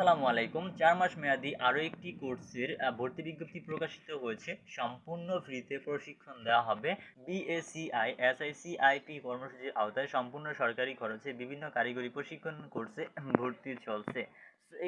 আসসালামু আলাইকুম। চার মাস মেয়াদি আরও একটি কোর্সের ভর্তি বিজ্ঞপ্তি প্রকাশিত হয়েছে। সম্পূর্ণ ফ্রিতে প্রশিক্ষণ দেওয়া হবে। বিএসসিআই এসআইসিআইপি কর্মসূচির আওতায় সম্পূর্ণ সরকারি খরচে বিভিন্ন কারিগরি প্রশিক্ষণ কোর্সে ভর্তি চলছে।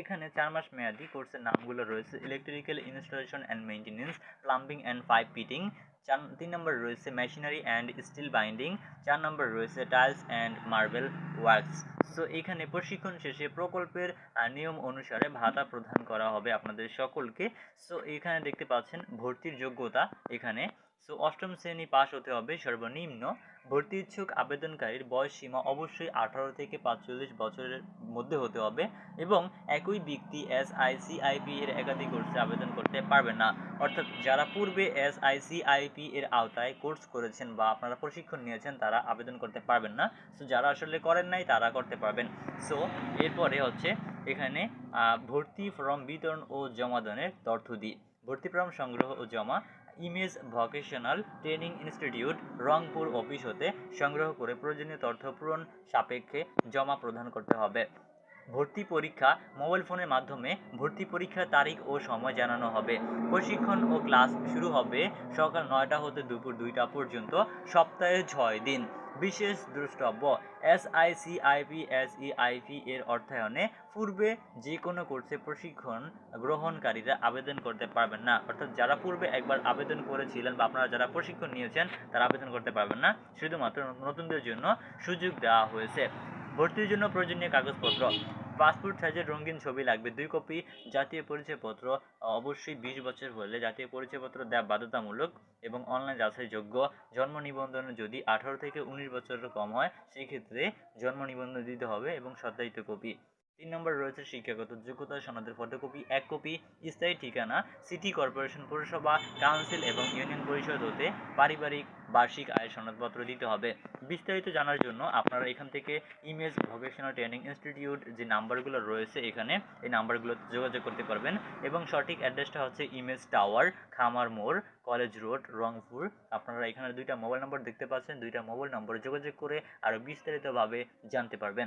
এখানে চার মাস মেয়াদি কোর্সের নামগুলো রয়েছে। Electrical installation and maintenance plumbing and pipe fitting চার, তিন নম্বর রয়েছে মেশিনারি অ্যান্ড স্টিল বাইন্ডিং চার নম্বর রয়েছে tiles and marble works so এখানে প্রশিক্ষণ শেষে প্রকল্পের নিয়ম অনুসারে ভাতা প্রদান করা হবে আপনাদের সকলকে। সো এখানে দেখতে পাচ্ছেন ভর্তির যোগ্যতা এখানে। সো অষ্টম শ্রেণি পাস হতে হবে সর্বনিম্ন। ভর্তি ইচ্ছুক আবেদনকারীর বয়স সীমা অবশ্যই আঠারো থেকে পাঁচচল্লিশ বছরের মধ্যে হতে হবে এবং একই ব্যক্তি এস আইসিআইপি এর একাধিক কোর্সে আবেদন করতে পারবে না। অর্থাৎ যারা পূর্বে এস আইসিআইপি এর আওতায় কোর্স করেছেন বা আপনারা প্রশিক্ষণ নিয়েছেন, তারা আবেদন করতে পারবেন না। সো যারা আসলে করেন নাই, তারা করতে পারবেন। সো এরপরে হচ্ছে এখানে ভর্তি ফর্ম বিতরণ ও জমাদানের তথ্যদি ভর্তি ফর্ম সংগ্রহ ও জমা image vocational training institute Rangpur office হতে সংগ্রহ করে প্রয়োজনীয় তথ্য পূরণ সাপেক্ষে জমা প্রদান করতে হবে। ভর্তি পরীক্ষা মোবাইল ফোনের মাধ্যমে ভর্তি পরীক্ষার তারিখ ও সময় জানানো হবে। প্রশিক্ষণ ও ক্লাস শুরু হবে সকাল নয়টা হতে দুপুর দুইটা পর্যন্ত, সপ্তাহে ছয় দিন। বিশেষ দ্রষ্টব্য। S I C IP S E IP এর অর্থায়নে পূর্বে যে কোনো কোর্সে প্রশিক্ষণ গ্রহণকারীরা আবেদন করতে পারবেন না। অর্থাৎ যারা পূর্বে একবার আবেদন করেছিলেন বা আপনারা যারা প্রশিক্ষণ নিয়েছেন, তারা আবেদন করতে পারবেন না। শুধুমাত্র নতুনদের জন্য সুযোগ দেওয়া হয়েছে। ভর্তির জন্য প্রয়োজনীয় কাগজপত্র। পাসপোর্ট সাইজের রঙিন ছবি লাগবে। দুই কপি জাতীয় পরিচয়পত্র, অবশ্যই বিশ বছর হলে জাতীয় পরিচয়পত্র দেওয়া বাধ্যতামূলক এবং অনলাইন যাচাইযোগ্য। জন্ম নিবন্ধন যদি আঠারো থেকে উনিশ বছরের কম হয়, সেক্ষেত্রে জন্ম নিবন্ধন দিতে হবে এবং সত্যায়িত কপি। তিন নম্বর রয়েছে শিক্ষাগত যোগ্যতা, সনদের ফটোকপি, এক কপি, স্থায়ী ঠিকানা, সিটি কর্পোরেশন, পৌরসভা, কাউন্সিল এবং ইউনিয়ন পরিষদ হতে পারিবারিক, বার্ষিক আয়ের সনদপত্র দিতে হবে। বিস্তারিত জানার জন্য আপনারা এখান থেকে ইমেজ ভোকেশনাল ট্রেনিং ইনস্টিটিউট যে নাম্বারগুলো রয়েছে এখানে, এই নাম্বারগুলোতে যোগাযোগ করতে পারবেন এবং সঠিক অ্যাড্রেসটা হচ্ছে ইমেজ টাওয়ার, খামার মোড়, কলেজ রোড, রংপুর। আপনারা এখানে দুইটা মোবাইল নম্বর দেখতে পাচ্ছেন, দুইটা মোবাইল নম্বরে যোগাযোগ করে আরও বিস্তারিতভাবে জানতে পারবেন।